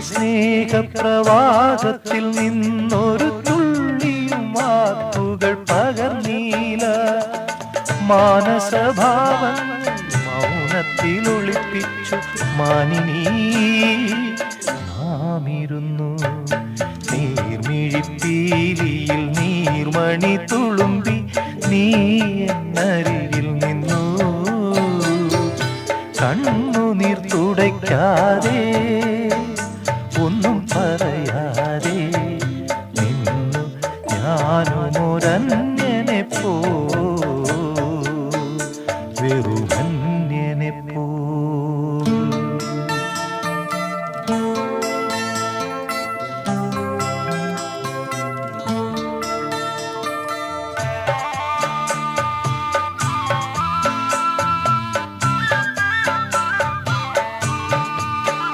സ്നേഹപ്രവാഹത്തിൽ നിന്നൊരു തുള്ളിയും വാക്കുകൾ പകർന്നീല മാനസഭാവ മൗനത്തിൽ ഒളിപ്പിച്ചു മാനിനീ. നാമിരുന്നു നീർമിഴിപ്പീലിയിൽ നീർമണി തുളുമ്പി നീ എന്നരികിൽ നിന്നു. കണ്ണുനീർ തുടയ്ക്കാതെ പറയാതെ നിന്നു ഞാനുരന്യനെ പോ വെറുമന്യനെ